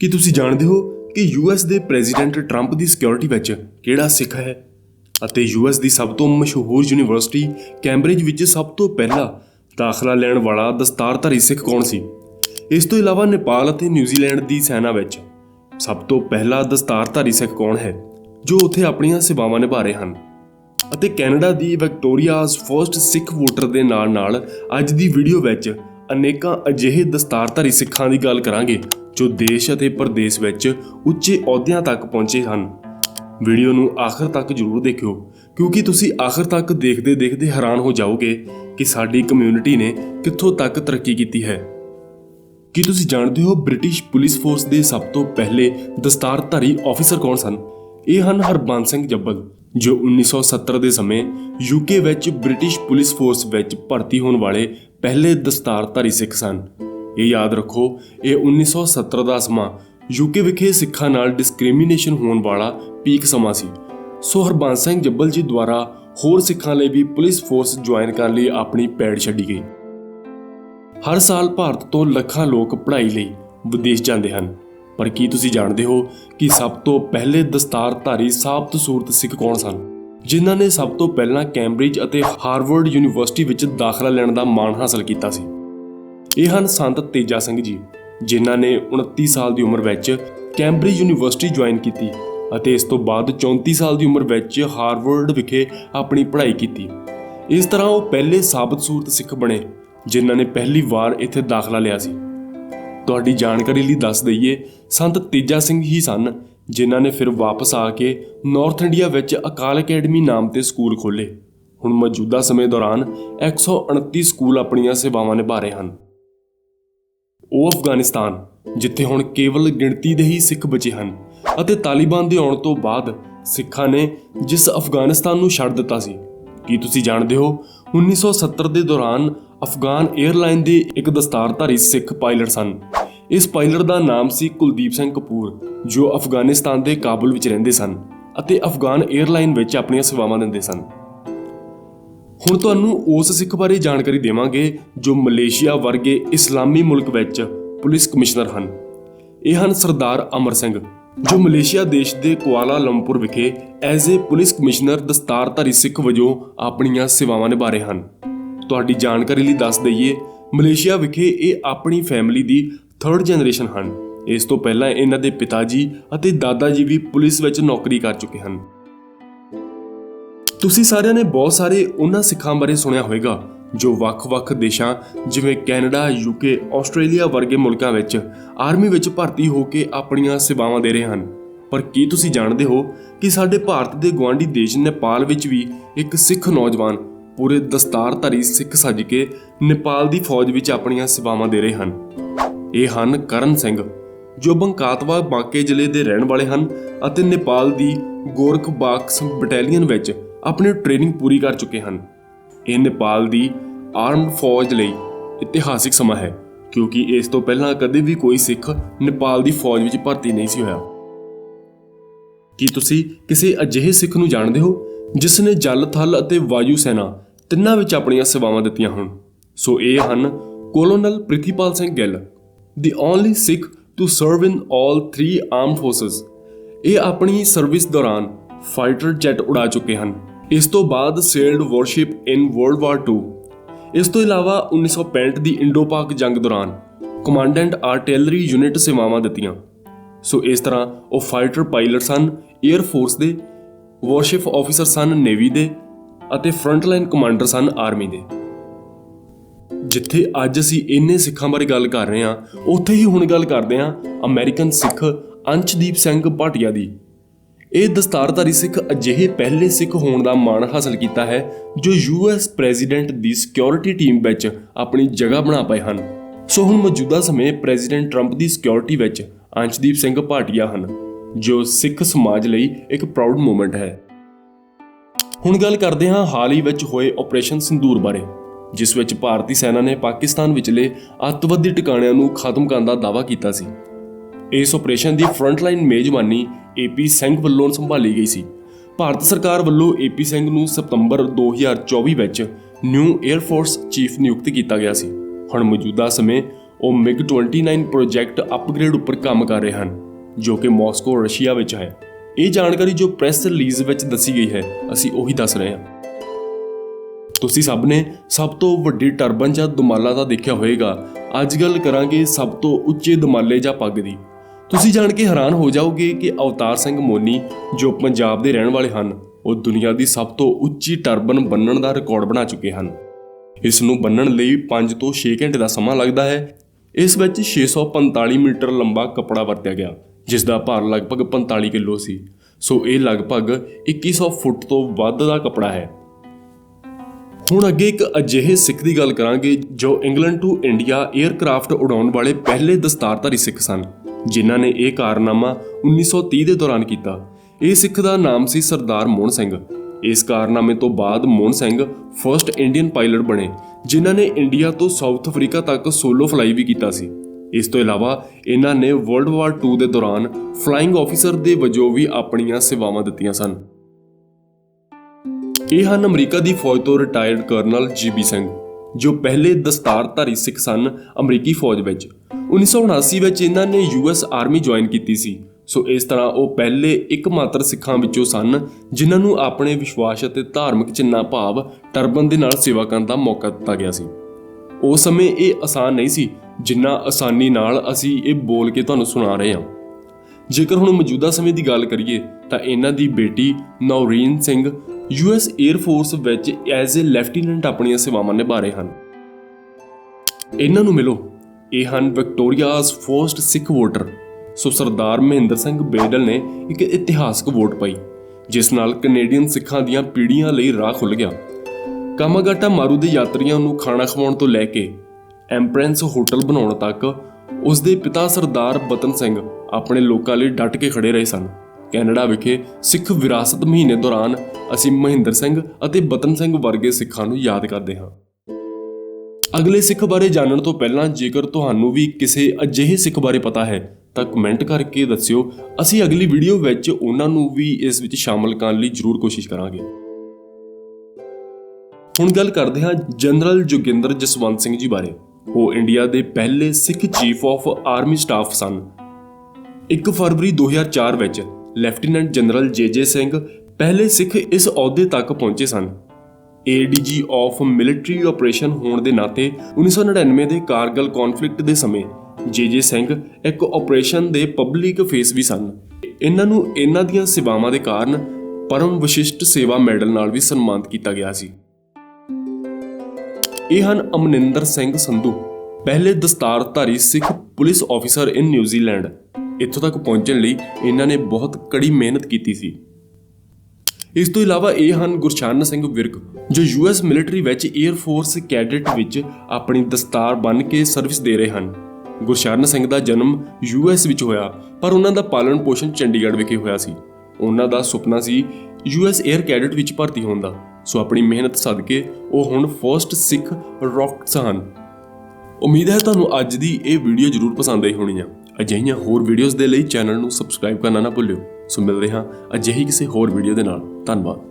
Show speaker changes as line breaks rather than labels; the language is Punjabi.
ਕੀ ਤੁਸੀਂ ਜਾਣਦੇ ਹੋ ਕਿ ਯੂਐਸ ਦੇ ਪ੍ਰੈਜ਼ੀਡੈਂਟ ਟਰੰਪ ਦੀ ਸਿਕਿਉਰਿਟੀ ਵਿੱਚ ਕਿਹੜਾ ਸਿੱਖ ਹੈ? ਅਤੇ ਯੂਐਸ ਦੀ ਸਭ ਤੋਂ ਮਸ਼ਹੂਰ ਯੂਨੀਵਰਸਿਟੀ ਕੈਂਬਰਿਜ ਵਿੱਚ ਸਭ ਤੋਂ ਪਹਿਲਾ ਦਾਖਲਾ ਲੈਣ ਵਾਲਾ ਦਸਤਾਰਧਾਰੀ ਸਿੱਖ ਕੌਣ ਸੀ? ਇਸ ਤੋਂ ਇਲਾਵਾ ਨੇਪਾਲ ਅਤੇ ਨਿਊਜ਼ੀਲੈਂਡ ਦੀ ਸੈਨਾ ਵਿੱਚ ਸਭ ਤੋਂ ਪਹਿਲਾ ਦਸਤਾਰਧਾਰੀ ਸਿੱਖ ਕੌਣ ਹੈ, ਜੋ ਉੱਥੇ ਆਪਣੀਆਂ ਸੇਵਾਵਾਂ ਨਿਭਾ ਰਹੇ ਹਨ? ਅਤੇ ਕੈਨੇਡਾ ਦੀ ਵਿਕਟੋਰੀਆਜ਼ ਫਰਸਟ ਸਿੱਖ ਵੋਟਰ ਦੇ ਨਾਲ-ਨਾਲ ਅੱਜ ਦੀ ਵੀਡੀਓ ਵਿੱਚ ਅਨੇਕਾਂ ਅਜਿਹੇ ਦਸਤਾਰਧਾਰੀ ਸਿੱਖਾਂ ਦੀ ਗੱਲ ਕਰਾਂਗੇ। ਜੋ ਦੇਸ਼ ਅਤੇ ਪ੍ਰਦੇਸ਼ ਵਿੱਚ ਉੱਚੇ ਅਹੁਦਿਆਂ ਤੱਕ ਪਹੁੰਚੇ ਹਨ। ਵੀਡੀਓ ਨੂੰ ਆਖਰ ਤੱਕ ਜ਼ਰੂਰ ਦੇਖਿਓ, ਕਿਉਂਕਿ ਤੁਸੀਂ ਆਖਰ ਤੱਕ ਦੇਖਦੇ-ਦੇਖਦੇ ਹੈਰਾਨ ਹੋ ਜਾਓਗੇ ਕਿ ਸਾਡੀ ਕਮਿਊਨਿਟੀ ਨੇ ਕਿੱਥੋਂ ਤੱਕ ਤਰੱਕੀ ਕੀਤੀ ਹੈ। ਕੀ ਤੁਸੀਂ ਜਾਣਦੇ ਹੋ ਬ੍ਰਿਟਿਸ਼ ਪੁਲਿਸ ਫੋਰਸ ਦੇ ਸਭ ਤੋਂ ਪਹਿਲੇ ਦਸਤਾਰਧਾਰੀ ਅਫੀਸਰ ਕੌਣ ਸਨ? ਇਹ ਹਨ ਹਰਬੰਸ ਸਿੰਘ ਜੱਬਲ, ਜੋ 1970 ਦੇ ਸਮੇਂ ਯੂਕੇ ਵਿੱਚ ਬ੍ਰਿਟਿਸ਼ ਪੁਲਿਸ ਫੋਰਸ ਵਿੱਚ ਭਰਤੀ ਹੋਣ ਵਾਲੇ ਪਹਿਲੇ ਦਸਤਾਰਧਾਰੀ ਸਿੱਖ ਸਨ। ਇਹ ਯਾਦ ਰੱਖੋ, ਇਹ 1970 ਦਾ ਸਮਾਂ ਯੂਕੇ ਵਿਖੇ ਸਿੱਖਾਂ ਨਾਲ ਡਿਸਕ੍ਰਿਮੀਨੇਸ਼ਨ ਹੋਣ ਵਾਲਾ ਪੀਕ ਸਮਾਂ ਸੀ। ਸੋ ਹਰਬੰਸ ਸਿੰਘ ਜੱਬਲ ਜੀ ਦੁਆਰਾ ਹੋਰ ਸਿੱਖਾਂ ਲਈ ਵੀ ਪੁਲਿਸ ਫੋਰਸ ਜੁਆਇਨ ਕਰਨ ਲਈ ਆਪਣੀ ਪੈੜ ਛੱਡੀ ਗਈ। ਹਰ ਸਾਲ ਭਾਰਤ ਤੋਂ ਲੱਖਾਂ ਲੋਕ ਪੜ੍ਹਾਈ ਲਈ ਵਿਦੇਸ਼ ਜਾਂਦੇ ਹਨ। ਪਰ ਕੀ ਤੁਸੀਂ ਜਾਣਦੇ ਹੋ ਕਿ ਸਭ ਤੋਂ ਪਹਿਲੇ ਦਸਤਾਰਧਾਰੀ ਸਾਬਤ ਸੂਰਤ ਸਿੱਖ ਕੌਣ ਸਨ? ਜਿਨ੍ਹਾਂ ਨੇ ਸਭ ਤੋਂ ਪਹਿਲਾਂ ਕੈਂਬਰਿਜ ਅਤੇ ਹਾਰਵਰਡ ਯੂਨੀਵਰਸਿਟੀ ਵਿੱਚ ਦਾਖਲਾ ਲੈਣ ਦਾ ਮਾਣ ਹਾਸਲ ਕੀਤਾ ਸੀ। ਇਹ ਹਨ ਸੰਤ ਤੇਜਾ ਸਿੰਘ ਜੀ, ਜਿਨ੍ਹਾਂ ਨੇ 29 ਸਾਲ ਦੀ ਉਮਰ ਵਿੱਚ ਕੈਂਬਰਿਜ ਯੂਨੀਵਰਸਿਟੀ ਜੁਆਇਨ ਕੀਤੀ ਅਤੇ ਇਸ ਤੋਂ ਬਾਅਦ 34 ਸਾਲ ਦੀ ਉਮਰ ਵਿੱਚ ਹਾਰਵਰਡ ਵਿਖੇ ਆਪਣੀ ਪੜ੍ਹਾਈ ਕੀਤੀ। ਇਸ ਤਰ੍ਹਾਂ ਉਹ ਪਹਿਲੇ ਸਾਬਤ ਸੂਰਤ ਸਿੱਖ ਬਣੇ, ਜਿਨ੍ਹਾਂ ਨੇ ਪਹਿਲੀ ਵਾਰ ਇੱਥੇ ਦਾਖਲਾ ਲਿਆ ਸੀ। ਤੁਹਾਡੀ ਜਾਣਕਾਰੀ ਲਈ ਦੱਸ ਦਈਏ, ਸੰਤ ਤੇਜਾ ਸਿੰਘ ਹੀ ਸਨ, ਜਿਨ੍ਹਾਂ ਨੇ ਫਿਰ ਵਾਪਸ ਆ ਕੇ ਨਾਰਥ ਇੰਡੀਆ ਵਿੱਚ ਅਕਾਲ ਅਕੈਡਮੀ ਨਾਮ ਤੇ ਸਕੂਲ ਖੋਲ੍ਹੇ। ਹੁਣ ਮੌਜੂਦਾ ਸਮੇਂ ਦੌਰਾਨ 129 ਸਕੂਲ ਆਪਣੀਆਂ ਸੇਵਾਵਾਂ ਨਿਭਾ ਰਹੇ ਹਨ। ਉਹ ਅਫਗਾਨਿਸਤਾਨ, ਜਿੱਥੇ ਹੁਣ ਕੇਵਲ ਗਿਣਤੀ ਦੇ ਹੀ ਸਿੱਖ ਬਚੇ ਹਨ ਅਤੇ ਤਾਲਿਬਾਨ ਦੇ ਆਉਣ ਤੋਂ ਬਾਅਦ ਸਿੱਖਾਂ ਨੇ ਜਿਸ ਅਫਗਾਨਿਸਤਾਨ ਨੂੰ ਛੱਡ ਦਿੱਤਾ ਸੀ, ਕੀ ਤੁਸੀਂ ਜਾਣਦੇ ਹੋ 1970 ਦੇ ਦੌਰਾਨ ਅਫਗਾਨ 에ਅਰਲਾਈਨ ਦੇ ਇੱਕ ਦਸਤਾਰਧਾਰੀ ਸਿੱਖ ਪਾਇਲਟ ਸਨ। ਇਸ ਪਾਇਲਟ ਦਾ ਨਾਮ ਸੀ ਕੁਲਦੀਪ ਸਿੰਘ ਕਪੂਰ, ਜੋ ਅਫਗਾਨਿਸਤਾਨ ਦੇ ਕਾਬੁਲ ਵਿੱਚ ਰਹਿੰਦੇ ਸਨ ਅਤੇ ਅਫਗਾਨ 에ਅਰਲਾਈਨ ਵਿੱਚ ਆਪਣੀਆਂ ਸੇਵਾਵਾਂ ਦਿੰਦੇ ਸਨ। ਹੁਣ ਤੁਹਾਨੂੰ ਉਸ ਸਿੱਖ ਬਾਰੇ ਜਾਣਕਾਰੀ ਦੇਵਾਂਗੇ ਜੋ ਮਲੇਸ਼ੀਆ ਵਰਗੇ ਇਸਲਾਮੀ ਮੁਲਕ ਵਿੱਚ ਪੁਲਿਸ ਕਮਿਸ਼ਨਰ ਹਨ। ਇਹ ਹਨ ਸਰਦਾਰ ਅਮਰ ਸਿੰਘ, ਜੋ ਮਲੇਸ਼ੀਆ ਦੇਸ਼ ਦੇ ਕੁਆਲਾ ਲੰਪੁਰ ਵਿਖੇ ਐਜ਼ ਏ ਪੁਲਿਸ ਕਮਿਸ਼ਨਰ ਦਸਤਾਰਧਾਰੀ ਸਿੱਖ ਵਜੋਂ ਆਪਣੀਆਂ ਸੇਵਾਵਾਂ ਨਿਭਾ ਰਹੇ ਹਨ। ਤੁਹਾਡੀ ਜਾਣਕਾਰੀ ਲਈ ਦੱਸ ਦਈਏ, ਮਲੇਸ਼ੀਆ ਵਿਖੇ ਇਹ ਆਪਣੀ ਫੈਮਿਲੀ ਦੀ ਥਰਡ ਜਨਰੇਸ਼ਨ ਹਨ। ਇਸ ਤੋਂ ਪਹਿਲਾਂ ਇਹਨਾਂ ਦੇ ਪਿਤਾ ਜੀ ਅਤੇ ਦਾਦਾ ਜੀ ਵੀ ਪੁਲਿਸ ਵਿੱਚ ਨੌਕਰੀ ਕਰ ਚੁੱਕੇ ਹਨ। ਤੁਸੀਂ ਸਾਰਿਆਂ ਨੇ ਬਹੁਤ ਸਾਰੇ ਉਹਨਾਂ ਸਿੱਖਾਂ ਬਾਰੇ ਸੁਣਿਆ ਹੋਵੇਗਾ ਜੋ ਵੱਖ-ਵੱਖ ਦੇਸ਼ਾਂ ਜਿਵੇਂ ਕੈਨੇਡਾ, ਯੂਕੇ, ਆਸਟ੍ਰੇਲੀਆ ਵਰਗੇ ਮੁਲਕਾਂ ਵਿੱਚ ਆਰਮੀ ਵਿੱਚ ਭਰਤੀ ਹੋ ਕੇ ਆਪਣੀਆਂ ਸੇਵਾਵਾਂ ਦੇ ਰਹੇ ਹਨ। ਪਰ ਕੀ ਤੁਸੀਂ ਜਾਣਦੇ ਹੋ ਕਿ ਸਾਡੇ ਭਾਰਤ ਦੇ ਗਵਾਂਢੀ ਦੇਸ਼ ਨੇਪਾਲ ਵਿੱਚ ਵੀ ਇੱਕ ਸਿੱਖ ਨੌਜਵਾਨ ਪੂਰੇ ਦਸਤਾਰਧਾਰੀ ਸਿੱਖ ਸੱਜ ਕੇ ਨੇਪਾਲ ਦੀ ਫੌਜ ਵਿੱਚ ਆਪਣੀਆਂ ਸੇਵਾਵਾਂ ਦੇ ਰਹੇ ਹਨ? ਇਹ ਹਨ ਕਰਨ ਸਿੰਘ ਜੋ ਬੰਕਾਤਵਾ ਬਾਂਕੇ ਜ਼ਿਲ੍ਹੇ ਦੇ ਰਹਿਣ ਵਾਲੇ ਹਨ ਅਤੇ ਨੇਪਾਲ ਦੀ ਗੋਰਖਬਾਕਸ ਬਟਾਲੀਅਨ ਵਿੱਚ ਆਪਣੀ ਟ੍ਰੇਨਿੰਗ ਪੂਰੀ ਕਰ ਚੁੱਕੇ ਹਨ। ਇਹ ਨੇਪਾਲ ਦੀ ਆਰਮਡ ਫੌਜ ਲਈ ਇਤਿਹਾਸਿਕ ਸਮਾਂ ਹੈ, ਕਿਉਂਕਿ ਇਸ ਤੋਂ ਪਹਿਲਾਂ ਕਦੇ ਵੀ ਕੋਈ ਸਿੱਖ ਨੇਪਾਲ ਦੀ ਫੌਜ ਵਿੱਚ ਭਰਤੀ ਨਹੀਂ ਸੀ ਹੋਇਆ। ਕੀ ਤੁਸੀਂ ਕਿਸੇ ਅਜਿਹੇ ਸਿੱਖ ਨੂੰ ਜਾਣਦੇ ਹੋ, ਜਿਸ ਨੇ ਜਲ, ਥਲ ਅਤੇ ਵਾਯੂ ਸੈਨਾ ਤਿੰਨਾਂ ਵਿੱਚ ਆਪਣੀਆਂ ਸੇਵਾਵਾਂ ਦਿੱਤੀਆਂ ਹੋਣ? ਸੋ ਇਹ ਹਨ colonel Prithipal Singh Gill the only Sikh to serve in all 3 armed forces ਇਹ ਆਪਣੀ ਸਰਵਿਸ ਦੌਰਾਨ ਫਾਈਟਰ ਜੈਟ ਉਡਾ ਚੁੱਕੇ ਹਨ। ਇਸ ਤੋਂ ਬਾਅਦ ਸੇਲਡ ਵਾਰਸ਼ਿਪ ਇਨ ਵਰਲਡ ਵਾਰ 2 ਇਸ ਤੋਂ ਇਲਾਵਾ 1965 ਦੀ ਇੰਡੋ-ਪਾਕ ਜੰਗ ਦੌਰਾਨ ਕਮਾਂਡੈਂਟ ਆਰਟਿਲਰੀ ਯੂਨਿਟ ਸੇਵਾਵਾਂ ਦਿੱਤੀਆਂ। ਸੋ ਇਸ ਤਰ੍ਹਾਂ ਉਹ ਫਾਈਟਰ ਪਾਇਲਟ ਸਨ 에ਅਰ ਫੋਰਸ ਦੇ, ਵਾਰਸ਼ਿਪ ਆਫੀਸਰ ਸਨ ਨੇਵੀ ਦੇ ਅਤੇ ਫਰੰਟਲਾਈਨ ਕਮਾਂਡਰ ਸਨ ਆਰਮੀ ਦੇ। ਜਿੱਥੇ ਅੱਜ ਅਸੀਂ ਇੰਨੇ ਸਿੱਖਾਂ ਬਾਰੇ ਗੱਲ ਕਰ ਰਹੇ ਹਾਂ, ਉੱਥੇ ਹੀ ਹੁਣ ਗੱਲ ਕਰਦੇ ਹਾਂ ਅਮਰੀਕਨ ਸਿੱਖ ਅੰਸ਼ਦੀਪ ਸਿੰਘ ਭਾਟੀਆ ਦੀ। ਇਹ ਦਸਤਾਰਧਾਰੀ ਸਿੱਖ ਅਜਿਹੇ ਪਹਿਲੇ ਸਿੱਖ ਹੋਣ ਦਾ ਮਾਣ ਹਾਸਲ ਕੀਤਾ ਹੈ, ਜੋ ਯੂਐਸ ਪ੍ਰੈਜ਼ੀਡੈਂਟ ਦੀ ਸਿਕਿਉਰਿਟੀ ਟੀਮ ਵਿੱਚ ਆਪਣੀ ਜਗ੍ਹਾ ਬਣਾ ਪਏ ਹਨ। ਸੋ ਹੁਣ ਮੌਜੂਦਾ ਸਮੇਂ ਪ੍ਰੈਜ਼ੀਡੈਂਟ ਟਰੰਪ ਦੀ ਸਿਕਿਉਰਿਟੀ ਵਿੱਚ ਅੰਸ਼ਦੀਪ ਸਿੰਘ ਭਾਟੀਆ ਹਨ, ਜੋ ਸਿੱਖ ਸਮਾਜ ਲਈ ਇੱਕ ਪ੍ਰਾਊਡ ਮੂਮੈਂਟ ਹੈ। ਹੁਣ ਗੱਲ ਕਰਦੇ ਹਾਂ ਹਾਲ ਹੀ ਵਿੱਚ ਹੋਏ ਆਪਰੇਸ਼ਨ ਸਿੰਦੂਰ ਬਾਰੇ, ਜਿਸ ਵਿੱਚ ਭਾਰਤੀ ਸੈਨਾ ਨੇ ਪਾਕਿਸਤਾਨ ਵਿਚਲੇ ਅੱਤਵਾਦੀ ਟਿਕਾਣਿਆਂ ਨੂੰ ਖਤਮ ਕਰਨ ਦਾ ਦਾਅਵਾ ਕੀਤਾ ਸੀ। ਇਸ ਆਪਰੇਸ਼ਨ ਦੀ ਫਰੰਟਲਾਈਨ ਮੇਜ਼ਬਾਨੀ ਏਪੀ ਸਿੰਘ ਵੱਲੋਂ ਸੰਭਾਲੀ ਗਈ ਸੀ। ਭਾਰਤ ਸਰਕਾਰ ਵੱਲੋਂ ਏਪੀ ਸਿੰਘ ਨੂੰ ਸਤੰਬਰ 2024 ਵਿੱਚ ਨਿਊ 에ਅਰ ਫੋਰਸ ਚੀਫ ਨਿਯੁਕਤ ਕੀਤਾ ਗਿਆ ਸੀ। ਹੁਣ ਮੌਜੂਦਾ ਸਮੇਂ ਉਹ ਮਿਗ 29 ਪ੍ਰੋਜੈਕਟ ਅਪਗ੍ਰੇਡ ਉੱਪਰ ਕੰਮ ਕਰ ਰਹੇ ਹਨ, ਜੋ ਕਿ ਮਾਸਕੋ ਰਸ਼ੀਆ ਵਿੱਚ ਹੈ। ਇਹ ਜਾਣਕਾਰੀ ਜੋ ਪ੍ਰੈਸ ਰਿਲੀਜ਼ ਵਿੱਚ ਦੱਸੀ ਗਈ ਹੈ, ਅਸੀਂ ਉਹੀ ਦੱਸ ਰਹੇ ਹਾਂ। ਤੁਸੀਂ ਸਭ ਨੇ ਸਭ ਤੋਂ ਵੱਡੀ ਟਰਬਨ ਜਾਂ ਦੁਮਾਲਾ ਦਾ ਦੇਖਿਆ ਹੋਵੇਗਾ। ਅੱਜ ਗੱਲ ਕਰਾਂਗੇ ਸਭ ਤੋਂ ਉੱਚੇ ਦੁਮਾਲੇ ਜਾਂ ਪੱਗ ਦੀ। ਤੁਸੀਂ ਜਾਣ ਕੇ ਹੈਰਾਨ ਹੋ ਜਾਓਗੇ ਕਿ ਅਵਤਾਰ ਸਿੰਘ ਮੋਨੀ, ਜੋ ਪੰਜਾਬ ਦੇ ਰਹਿਣ ਵਾਲੇ ਹਨ, ਉਹ ਦੁਨੀਆ ਦੀ ਸਭ ਤੋਂ ਉੱਚੀ ਟਰਬਨ ਬੰਨਣ ਦਾ ਰਿਕਾਰਡ ਬਣਾ ਚੁੱਕੇ ਹਨ। ਇਸ ਨੂੰ ਬੰਨਣ ਲਈ 5 ਤੋਂ 6 ਘੰਟੇ ਦਾ ਸਮਾਂ ਲੱਗਦਾ ਹੈ। ਇਸ ਵਿੱਚ 645 ਮੀਟਰ ਲੰਬਾ ਕੱਪੜਾ ਵਰਤਿਆ ਗਿਆ, ਜਿਸ ਦਾ ਭਾਰ ਲਗਭਗ 45 ਕਿਲੋ ਸੀ। ਸੋ ਇਹ ਲਗਭਗ 2100 ਫੁੱਟ ਤੋਂ ਵੱਧ ਦਾ ਕੱਪੜਾ ਹੈ। ਹੁਣ ਅੱਗੇ ਇੱਕ ਅਜਿਹੇ ਸਿੱਖ ਦੀ ਗੱਲ ਕਰਾਂਗੇ, ਜੋ ਇੰਗਲੈਂਡ ਟੂ ਇੰਡੀਆ 에ਅਰਕ੍ਰਾਫਟ ਉਡਾਉਣ ਵਾਲੇ ਪਹਿਲੇ ਦਸਤਾਰਧਾਰੀ ਸਿੱਖ ਸਨ। ਜਿਨ੍ਹਾਂ ਨੇ ਇਹ ਕਾਰਨਾਮਾ 1930 ਦੇ ਦੌਰਾਨ ਕੀਤਾ। ਇਹ ਸਿੱਖ ਦਾ ਨਾਮ ਸੀ ਸਰਦਾਰ ਮੋਹਨ ਸਿੰਘ। ਇਸ ਕਾਰਨਾਮੇ ਤੋਂ ਬਾਅਦ Mohan Singh first Indian pilot ਬਣੇ, ਜਿਨ੍ਹਾਂ ਨੇ ਇੰਡੀਆ ਤੋਂ ਸਾਊਥ ਅਫਰੀਕਾ ਤੱਕ ਸੋਲੋ ਫਲਾਈ ਵੀ ਕੀਤਾ ਸੀ। ਇਸ ਤੋਂ ਇਲਾਵਾ ਇਹਨਾਂ ਨੇ ਵਰਲਡ ਵਾਰ 2 ਦੇ ਦੌਰਾਨ ਫਲਾਈਂਗ ਆਫੀਸਰ ਦੇ ਵਜੋਂ ਵੀ ਆਪਣੀਆਂ ਸੇਵਾਵਾਂ ਦਿੱਤੀਆਂ ਸਨ। ਇਹ ਹਨ ਅਮਰੀਕਾ ਦੀ ਫੌਜ ਤੋਂ ਰਿਟਾਇਰਡ ਕਰਨਲ ਜੀਬੀ ਸਿੰਘ। ਜੋ ਪਹਿਲੇ ਦਸਤਾਰਧਾਰੀ ਸਿੱਖ ਸਨ ਅਮਰੀਕੀ ਫੌਜ ਵਿੱਚ। 1979 ਵਿੱਚ ਇਹਨਾਂ ਨੇ ਯੂਐਸ ਆਰਮੀ ਜੁਆਇਨ ਕੀਤੀ ਸੀ। ਸੋ ਇਸ ਤਰ੍ਹਾਂ ਉਹ ਪਹਿਲੇ ਇੱਕਮਾਤਰ ਸਿੱਖਾਂ ਵਿੱਚੋਂ ਸਨ, ਜਿਨ੍ਹਾਂ ਨੂੰ ਆਪਣੇ ਵਿਸ਼ਵਾਸ ਅਤੇ ਧਾਰਮਿਕ ਚਿੰਨਾ ਭਾਵ ਟਰਬਨ ਦੇ ਨਾਲ ਸੇਵਾ ਕਰਨ ਦਾ ਮੌਕਾ ਦਿੱਤਾ ਗਿਆ ਸੀ। ਉਸ ਸਮੇਂ ਇਹ ਆਸਾਨ ਨਹੀਂ ਸੀ, ਜਿੰਨਾ ਆਸਾਨੀ ਨਾਲ ਅਸੀਂ ਇਹ ਬੋਲ ਕੇ ਤੁਹਾਨੂੰ ਸੁਣਾ ਰਹੇ ਹਾਂ। ਜੇਕਰ ਹੁਣ ਮੌਜੂਦਾ ਸਮੇਂ ਦੀ ਗੱਲ ਕਰੀਏ, ਤਾਂ ਇਹਨਾਂ ਦੀ ਬੇਟੀ Naureen Singh US air force ਵਿੱਚ ਐਜ਼ ਅ ਲੈਫਟੀਨੈਂਟ ਆਪਣੀਆਂ ਸੇਵਾਵਾਂ ਨਿਭਾ ਰਹੇ ਹਨ। ਇਹਨਾਂ ਨੂੰ ਮਿਲੋ। ਇਹ ਹਨ Victoria's first Sikh voter so Sardar Mahinder Singh Bedal ਨੇ ਇੱਕ ਇਤਿਹਾਸਕ ਵੋਟ ਪਾਈ, ਜਿਸ ਨਾਲ ਕੈਨੇਡੀਅਨ ਸਿੱਖਾਂ ਦੀਆਂ ਪੀੜ੍ਹੀਆਂ ਲਈ ਰਾਹ ਖੁੱਲ ਗਿਆ। ਕਾਮਾਗਾਟਾ ਮਾਰੂ ਦੇ ਯਾਤਰੀਆਂ ਨੂੰ ਖਾਣਾ ਖਵਾਉਣ ਤੋਂ ਲੈ ਕੇ ਐਮਪ੍ਰੈਂਸ ਹੋਟਲ ਬਣਾਉਣ ਤੱਕ ਉਸ ਦੇ ਪਿਤਾ ਸਰਦਾਰ ਬਤਨ ਸਿੰਘ ਆਪਣੇ ਲੋਕਾਂ ਲਈ ਡਟ ਕੇ ਖੜੇ ਰਹੇ ਸਨ। ਕੈਨੇਡਾ ਵਿਖੇ ਸਿੱਖ ਵਿਰਾਸਤ ਮਹੀਨੇ ਦੌਰਾਨ ਅਸੀਂ ਮਹਿੰਦਰ ਸਿੰਘ ਅਤੇ ਬਤਨ ਸਿੰਘ ਵਰਗੇ ਸਿੱਖਾਂ ਨੂੰ ਯਾਦ ਕਰਦੇ ਹਾਂ। ਅਗਲੇ ਸਿੱਖ ਬਾਰੇ ਜਾਣਨ ਤੋਂ ਪਹਿਲਾਂ ਜੇਕਰ ਤੁਹਾਨੂੰ ਵੀ ਕਿਸੇ ਅਜਿਹੇ ਸਿੱਖ ਬਾਰੇ ਪਤਾ ਹੈ, ਤਾਂ ਕਮੈਂਟ ਕਰਕੇ ਦੱਸਿਓ। ਅਸੀਂ ਅਗਲੀ ਵੀਡੀਓ ਵਿੱਚ ਉਹਨਾਂ ਨੂੰ ਵੀ ਇਸ ਵਿੱਚ ਸ਼ਾਮਲ ਕਰਨ ਲਈ ਜ਼ਰੂਰ ਕੋਸ਼ਿਸ਼ ਕਰਾਂਗੇ। ਹੁਣ ਗੱਲ ਕਰਦੇ ਹਾਂ ਜਨਰਲ ਜੋਗਿੰਦਰ ਜਸਵੰਤ ਸਿੰਘ ਜੀ ਬਾਰੇ। ਉਹ ਇੰਡੀਆ ਦੇ ਪਹਿਲੇ Sikh chief of army staff ਸਨ। 1 ਫਰਵਰੀ 2004 ਵਿੱਚ ਲੈਫਟੀਨੈਂਟ ਜਨਰਲ ਜੇ.ਜੇ. ਸਿੰਘ ਪਹਿਲੇ ਸਿੱਖ ਇਸ ਅਹੁਦੇ ਤੱਕ ਪਹੁੰਚੇ ਸਨ ਏਡੀਜੀ ਆਫ ਮਿਲਟਰੀ ਆਪਰੇਸ਼ਨ ਹੋਣ ਦੇ ਨਾਤੇ 1999 ਦੇ ਕਾਰਗਲ ਕਨਫਲਿਕਟ ਦੇ ਸਮੇਂ ਜੇ.ਜੇ. ਸਿੰਘ ਇੱਕ ਆਪਰੇਸ਼ਨ ਦੇ ਪਬਲਿਕ ਫੇਸ ਵੀ ਸਨ ਇਹਨਾਂ ਨੂੰ ਇਹਨਾਂ ਦੀਆਂ ਸੇਵਾਵਾਂ ਦੇ ਕਾਰਨ ਪਰਮ ਵਿਸ਼ਿਸ਼ਟ ਸੇਵਾ ਮੈਡਲ ਨਾਲ ਵੀ ਸਨਮਾਨਿਤ ਕੀਤਾ ਗਿਆ ਸੀ ਇਹ ਹਨ ਅਮਨਿੰਦਰ ਸਿੰਘ ਸੰਧੂ, ਪਹਿਲੇ ਦਸਤਾਰਧਾਰੀ Sikh police officer in New Zealand ਇੱਥੋਂ ਤੱਕ ਪਹੁੰਚਣ ਲਈ ਇਹਨਾਂ ਨੇ ਬਹੁਤ ਕੜੀ ਮਿਹਨਤ ਕੀਤੀ ਸੀ। ਇਸ ਤੋਂ ਇਲਾਵਾ ਇਹ ਹਨ ਗੁਰਸ਼ਰਨ ਸਿੰਘ ਵਿਰਕ, ਜੋ ਯੂਐਸ ਮਿਲਟਰੀ ਵਿੱਚ 에ਅਰ ਫੋਰਸ ਕੈਡਟ ਵਿੱਚ ਆਪਣੀ ਦਸਤਾਰ ਬੰਨ੍ਹ ਕੇ ਸਰਵਿਸ ਦੇ ਰਹੇ ਹਨ। ਗੁਰਸ਼ਰਨ ਸਿੰਘ ਦਾ ਜਨਮ ਯੂਐਸ ਵਿੱਚ ਹੋਇਆ, ਪਰ ਉਹਨਾਂ ਦਾ ਪਾਲਣ ਪੋਸ਼ਣ ਚੰਡੀਗੜ੍ਹ ਵਿਖੇ ਹੋਇਆ ਸੀ। ਉਹਨਾਂ ਦਾ ਸੁਪਨਾ ਸੀ ਯੂਐਸ 에ਅਰ ਕੈਡਟ ਵਿੱਚ ਭਰਤੀ ਹੋਣ ਦਾ, ਸੋ ਆਪਣੀ ਮਿਹਨਤ ਸਦਕੇ ਉਹ ਹੁਣ ਫਰਸਟ ਸਿੱਖ ਰੌਕਟਸ ਹਨ। ਉਮੀਦ ਹੈ ਤੁਹਾਨੂੰ ਅੱਜ ਦੀ ਇਹ ਵੀਡੀਓ ਜ਼ਰੂਰ ਪਸੰਦ ਆਈ ਹੋਣੀ ਆ। ਅਜਿਹੀਆਂ ਹੋਰ ਵੀਡੀਓਜ਼ ਦੇ ਲਈ ਚੈਨਲ ਨੂੰ ਸਬਸਕ੍ਰਾਈਬ ਕਰਨਾ ਨਾ ਭੁੱਲਿਓ। ਸੋ ਮਿਲਦੇ ਹਾਂ ਅਜਿਹੀ ਕਿਸੇ ਹੋਰ ਵੀਡੀਓ ਦੇ ਨਾਲ। ਧੰਨਵਾਦ।